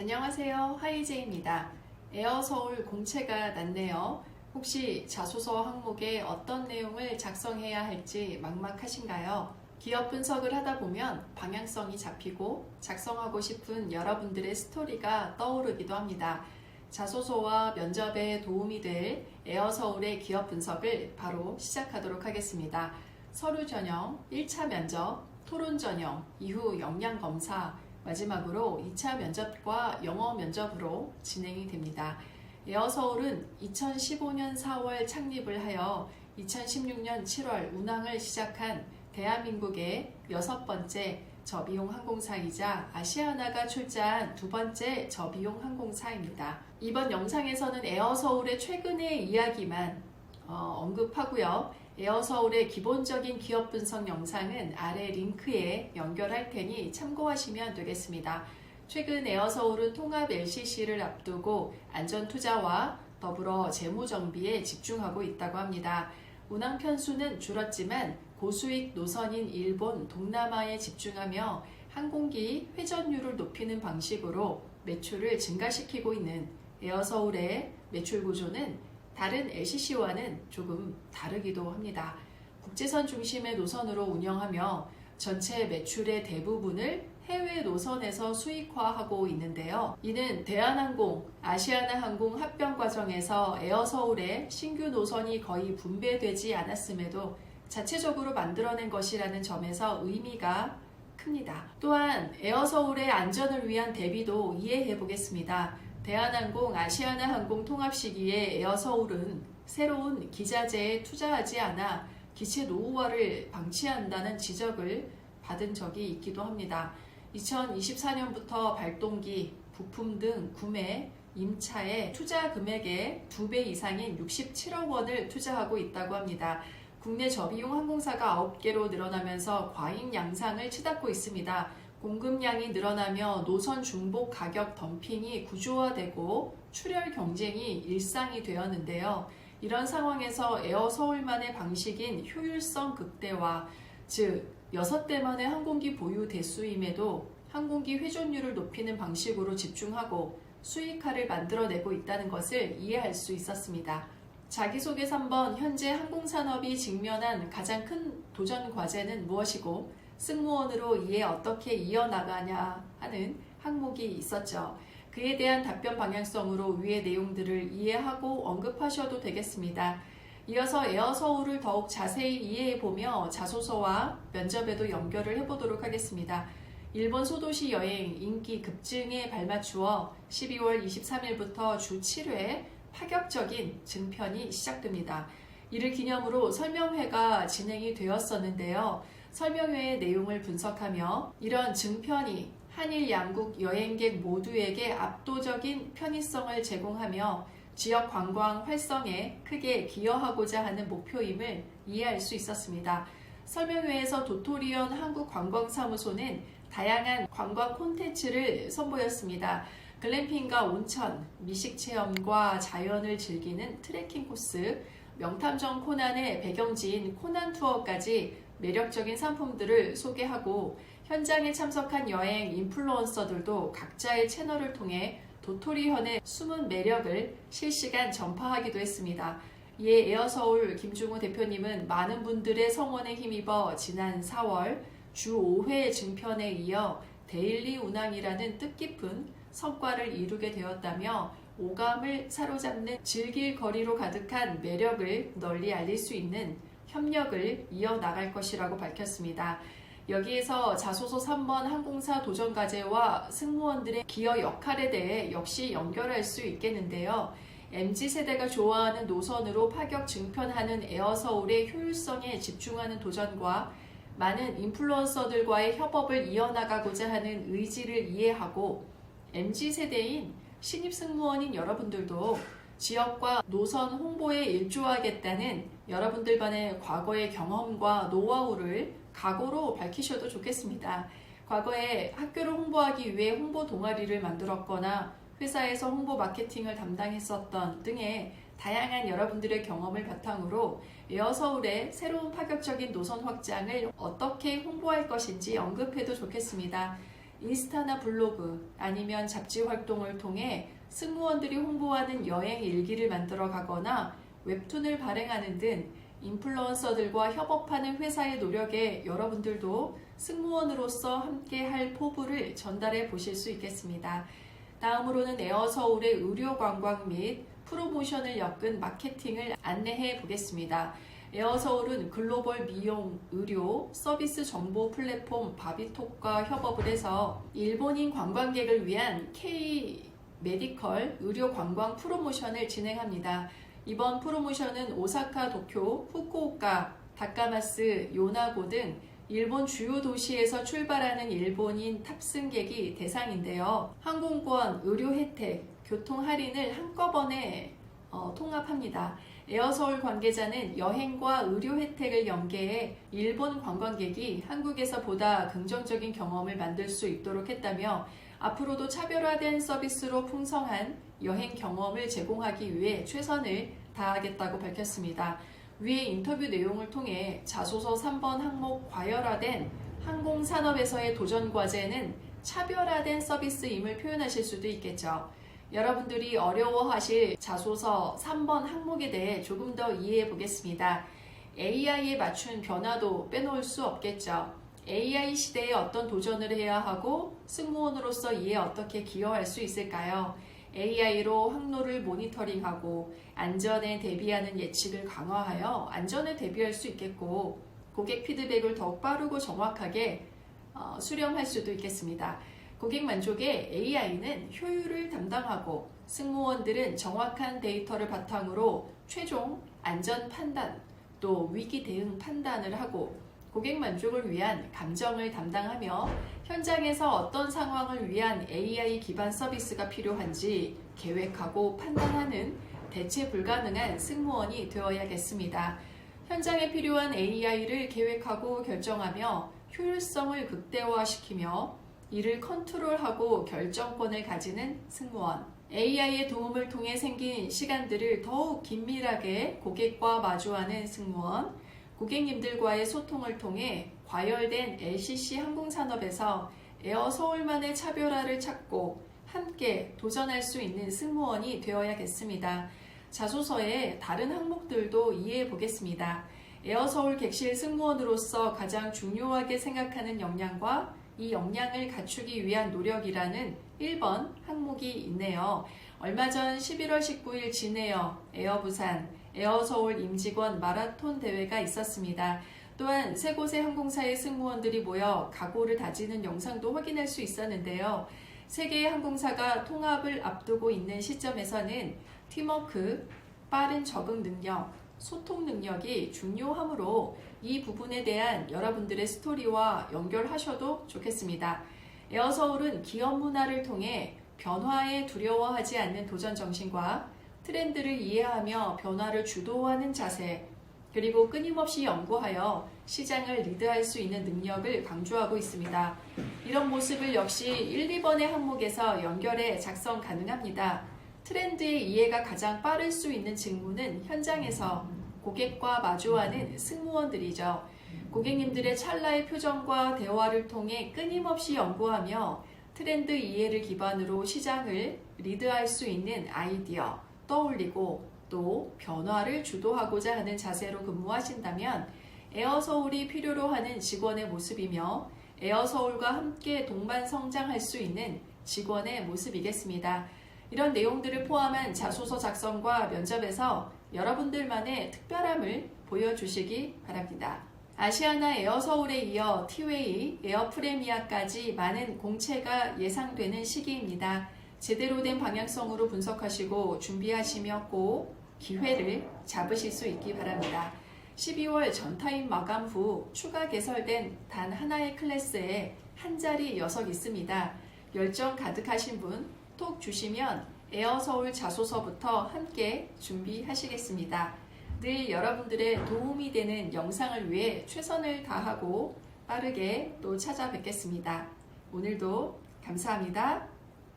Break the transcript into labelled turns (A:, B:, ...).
A: 안녕하세요. 하이제입니다. 에어 서울 공채가 났네요. 혹시 자소서 항목에 어떤 내용을 작성해야 할지 막막하신가요? 기업 분석을 하다 보면 방향성이 잡히고 작성하고 싶은 여러분들의 스토리가 떠오르기도 합니다. 자소서와 면접에 도움이 될 에어 서울의 기업 분석을 바로 시작하도록 하겠습니다. 서류 전형, 1차 면접, 토론 전형, 이후 역량 검사, 마지막으로 2차 면접과 영어 면접으로 진행이 됩니다. 에어서울은 2015년 4월 창립을 하여 2016년 7월 운항을 시작한 대한민국의 여섯 번째 저비용 항공사이자 아시아나가 출자한 두 번째 저비용 항공사입니다. 이번 영상에서는 에어서울의 최근의 이야기만 어, 언급하고요. 에어서울의 기본적인 기업 분석 영상은 아래 링크에 연결할 테니 참고하시면 되겠습니다. 최근 에어서울은 통합 LCC를 앞두고 안전투자와 더불어 재무정비에 집중하고 있다고 합니다. 운항 편수는 줄었지만 고수익 노선인 일본, 동남아에 집중하며 항공기 회전율을 높이는 방식으로 매출을 증가시키고 있는 에어서울의 매출 구조는 다른 LCC와는 조금 다르기도 합니다. 국제선 중심의 노선으로 운영하며 전체 매출의 대부분을 해외 노선에서 수익화하고 있는데요. 이는 대한항공, 아시아나항공 합병 과정에서 에어서울의 신규 노선이 거의 분배되지 않았음에도 자체적으로 만들어낸 것이라는 점에서 의미가 큽니다. 또한 에어서울의 안전을 위한 대비도 이해해 보겠습니다. 대한항공, 아시아나항공 통합 시기에 에어서울은 새로운 기자재에 투자하지 않아 기체 노후화를 방치한다는 지적을 받은 적이 있기도 합니다. 2024년부터 발동기, 부품 등 구매, 임차에 투자 금액의 2배 이상인 67억 원을 투자하고 있다고 합니다. 국내 저비용 항공사가 9개로 늘어나면서 과잉 양상을 치닫고 있습니다. 공급량이 늘어나며 노선 중복 가격 덤핑이 구조화되고 출혈 경쟁이 일상이 되었는데요. 이런 상황에서 에어 서울만의 방식인 효율성 극대화, 즉 6대만의 항공기 보유 대수임에도 항공기 회전율을 높이는 방식으로 집중하고 수익화를 만들어내고 있다는 것을 이해할 수 있었습니다. 자기소개서 3번 현재 항공산업이 직면한 가장 큰 도전 과제는 무엇이고 승무원으로 이에 어떻게 이어나가냐 하는 항목이 있었죠. 그에 대한 답변 방향성으로 위의 내용들을 이해하고 언급하셔도 되겠습니다. 이어서 에어 서울을 더욱 자세히 이해해 보며 자소서와 면접에도 연결을 해보도록 하겠습니다. 일본 소도시 여행 인기 급증에 발맞추어 12월 23일부터 주 7회 파격적인 증편이 시작됩니다. 이를 기념으로 설명회가 진행이 되었었는데요. 설명회의 내용을 분석하며 이런 증편이 한일 양국 여행객 모두에게 압도적인 편의성을 제공하며 지역 관광 활성에 크게 기여하고자 하는 목표임을 이해할 수 있었습니다. 설명회에서 도토리온 한국관광사무소는 다양한 관광 콘텐츠를 선보였습니다. 글램핑과 온천, 미식 체험과 자연을 즐기는 트레킹 코스, 명탐정 코난의 배경지인 코난 투어까지 매력적인 상품들을 소개하고 현장에 참석한 여행 인플루언서들도 각자의 채널을 통해 도토리현의 숨은 매력을 실시간 전파하기도 했습니다. 이에 에어서울 김중호 대표님은 많은 분들의 성원에 힘입어 지난 4월 주 5회 증편에 이어 데일리 운항이라는 뜻깊은 성과를 이루게 되었다며 오감을 사로잡는 즐길 거리로 가득한 매력을 널리 알릴 수 있는 협력을 이어나갈 것이라고 밝혔습니다. 여기에서 자소서 3번 항공사 도전과제와 승무원들의 기여 역할에 대해 역시 연결할 수 있겠는데요. MZ세대가 좋아하는 노선으로 파격 증편하는 에어서울의 효율성에 집중하는 도전과 많은 인플루언서들과의 협업을 이어나가고자 하는 의지를 이해하고 MZ세대인 신입 승무원인 여러분들도 지역과 노선 홍보에 일조하겠다는 여러분들만의 과거의 경험과 노하우를 각오로 밝히셔도 좋겠습니다. 과거에 학교를 홍보하기 위해 홍보 동아리를 만들었거나 회사에서 홍보 마케팅을 담당했었던 등의 다양한 여러분들의 경험을 바탕으로 에어서울의 새로운 파격적인 노선 확장을 어떻게 홍보할 것인지 언급해도 좋겠습니다. 인스타나 블로그 아니면 잡지 활동을 통해 승무원들이 홍보하는 여행 일기를 만들어 가거나 웹툰을 발행하는 등 인플루언서들과 협업하는 회사의 노력에 여러분들도 승무원으로서 함께 할 포부를 전달해 보실 수 있겠습니다. 다음으로는 에어서울의 의료 관광 및 프로모션을 엮은 마케팅을 안내해 보겠습니다. 에어서울은 글로벌 미용, 의료, 서비스 정보 플랫폼 바비톡과 협업을 해서 일본인 관광객을 위한 K 메디컬 의료 관광 프로모션을 진행합니다. 이번 프로모션은 오사카, 도쿄, 후쿠오카, 다카마스, 요나고 등 일본 주요 도시에서 출발하는 일본인 탑승객이 대상인데요. 항공권, 의료 혜택, 교통 할인을 한꺼번에 어, 통합합니다. 에어서울 관계자는 여행과 의료 혜택을 연계해 일본 관광객이 한국에서 보다 긍정적인 경험을 만들 수 있도록 했다며 앞으로도 차별화된 서비스로 풍성한 여행 경험을 제공하기 위해 최선을 다하겠다고 밝혔습니다. 위의 인터뷰 내용을 통해 자소서 3번 항목 과열화된 항공산업에서의 도전 과제는 차별화된 서비스임을 표현하실 수도 있겠죠. 여러분들이 어려워하실 자소서 3번 항목에 대해 조금 더 이해해 보겠습니다. AI에 맞춘 변화도 빼놓을 수 없겠죠. AI 시대에 어떤 도전을 해야 하고 승무원으로서 이에 어떻게 기여할 수 있을까요? AI로 항로를 모니터링하고 안전에 대비하는 예측을 강화하여 안전에 대비할 수 있겠고 고객 피드백을 더욱 빠르고 정확하게 어, 수렴할 수도 있겠습니다. 고객 만족에 AI는 효율을 담당하고 승무원들은 정확한 데이터를 바탕으로 최종 안전 판단 또 위기 대응 판단을 하고 고객 만족을 위한 감정을 담당하며 현장에서 어떤 상황을 위한 AI 기반 서비스가 필요한지 계획하고 판단하는 대체 불가능한 승무원이 되어야겠습니다. 현장에 필요한 AI를 계획하고 결정하며 효율성을 극대화시키며 이를 컨트롤하고 결정권을 가지는 승무원. AI의 도움을 통해 생긴 시간들을 더욱 긴밀하게 고객과 마주하는 승무원. 고객님들과의 소통을 통해 과열된 LCC 항공산업에서 에어 서울만의 차별화를 찾고 함께 도전할 수 있는 승무원이 되어야겠습니다. 자소서의 다른 항목들도 이해해 보겠습니다. 에어 서울 객실 승무원으로서 가장 중요하게 생각하는 역량과 이 역량을 갖추기 위한 노력이라는 1번 항목이 있네요. 얼마 전 11월 19일 진에어 에어부산 에어서울 임직원 마라톤 대회가 있었습니다. 또한 세 곳의 항공사의 승무원들이 모여 각오를 다지는 영상도 확인할 수 있었는데요. 세 개의 항공사가 통합을 앞두고 있는 시점에서는 팀워크, 빠른 적응 능력, 소통 능력이 중요하므로 이 부분에 대한 여러분들의 스토리와 연결하셔도 좋겠습니다. 에어서울은 기업 문화를 통해 변화에 두려워하지 않는 도전 정신과 트렌드를 이해하며 변화를 주도하는 자세, 그리고 끊임없이 연구하여 시장을 리드할 수 있는 능력을 강조하고 있습니다. 이런 모습을 역시 1, 2번의 항목에서 연결해 작성 가능합니다. 트렌드의 이해가 가장 빠를 수 있는 직무는 현장에서 고객과 마주하는 승무원들이죠. 고객님들의 찰나의 표정과 대화를 통해 끊임없이 연구하며 트렌드 이해를 기반으로 시장을 리드할 수 있는 아이디어, 떠올리고 또 변화를 주도하고자 하는 자세로 근무하신다면 에어 서울이 필요로 하는 직원의 모습이며 에어 서울과 함께 동반 성장할 수 있는 직원의 모습이겠습니다. 이런 내용들을 포함한 자소서 작성과 면접에서 여러분들만의 특별함을 보여주시기 바랍니다. 아시아나 에어 서울에 이어 티웨이, 에어 프레미아까지 많은 공채가 예상되는 시기입니다. 제대로 된 방향성으로 분석하시고 준비하시며 꼭 기회를 잡으실 수 있기 바랍니다. 12월 전타임 마감 후 추가 개설된 단 하나의 클래스에 한 자리 녀석 있습니다. 열정 가득하신 분 톡 주시면 에어서울 자소서부터 함께 준비하시겠습니다. 늘 여러분들의 도움이 되는 영상을 위해 최선을 다하고 빠르게 또 찾아뵙겠습니다. 오늘도 감사합니다.